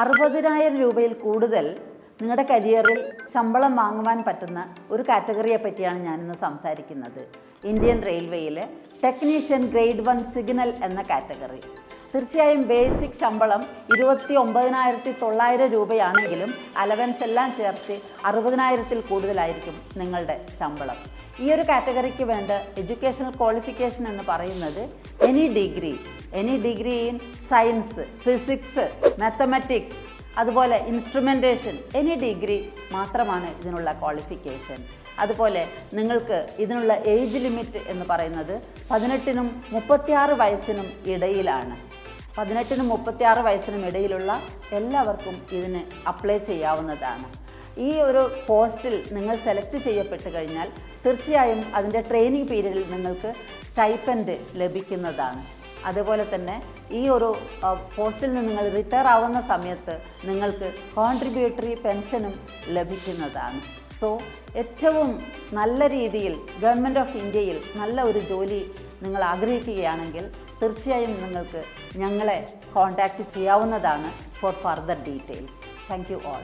അറുപതിനായിരം രൂപയിൽ കൂടുതൽ നിങ്ങളുടെ കരിയറിൽ ശമ്പളം വാങ്ങുവാൻ പറ്റുന്ന ഒരു കാറ്റഗറിയെ പറ്റിയാണ് ഞാനിന്ന് സംസാരിക്കുന്നത്. ഇന്ത്യൻ റെയിൽവേയിലെ ടെക്നീഷ്യൻ ഗ്രേഡ് വൺ സിഗ്നൽ എന്ന കാറ്റഗറി. തീർച്ചയായും ബേസിക് ശമ്പളം ഇരുപത്തി ഒമ്പതിനായിരത്തി തൊള്ളായിരം രൂപയാണെങ്കിലും അലവൻസ് എല്ലാം ചേർത്ത് അറുപതിനായിരത്തിൽ കൂടുതലായിരിക്കും നിങ്ങളുടെ ശമ്പളം. ഈ ഒരു കാറ്റഗറിക്ക് വേണ്ട എഡ്യൂക്കേഷണൽ ക്വാളിഫിക്കേഷൻ എന്ന് പറയുന്നത് any degree any degree in science physics mathematics അതുപോലെ ഇൻസ്ട്രുമെന്റേഷൻ എനി ഡിഗ്രി മാത്രമാണ് ഇതിനുള്ള ക്വാളിഫിക്കേഷൻ അതുപോലെ നിങ്ങൾക്ക് ഇതിനുള്ള ഏജ് ലിമിറ്റ് എന്ന് പറയുന്നത് പതിനെട്ടിനും മുപ്പത്തിയാറ് വയസ്സിനും ഇടയിലാണ്. പതിനെട്ടിനും മുപ്പത്തിയാറ് വയസ്സിനും ഇടയിലുള്ള എല്ലാവർക്കും ഇതിന് അപ്ലൈ ചെയ്യാവുന്നതാണ്. ഈ ഒരു പോസ്റ്റിൽ നിങ്ങൾ സെലക്ട് ചെയ്യപ്പെട്ട് കഴിഞ്ഞാൽ തീർച്ചയായും അതിന്റെ ട്രെയിനിങ് പീരീഡിൽ നിങ്ങൾക്ക് സ്റ്റൈപ്പൻഡ് ലഭിക്കുന്നതാണ്. അതുപോലെ തന്നെ ഈ ഒരു പോസ്റ്റിൽ നിന്ന് നിങ്ങൾ റിട്ടയർ ആവുന്ന സമയത്ത് നിങ്ങൾക്ക് കോൺട്രിബ്യൂട്ടറി പെൻഷനും ലഭിക്കുന്നതാണ്. സോ ഏറ്റവും നല്ല രീതിയിൽ ഗവൺമെന്റ് ഓഫ് ഇന്ത്യയിൽ നല്ല ഒരു ജോലി നിങ്ങൾ ആഗ്രഹിക്കുകയാണെങ്കിൽ തീർച്ചയായും നിങ്ങൾക്ക് ഞങ്ങളെ കോൺടാക്റ്റ് ചെയ്യാവുന്നതാണ് for further details thank you all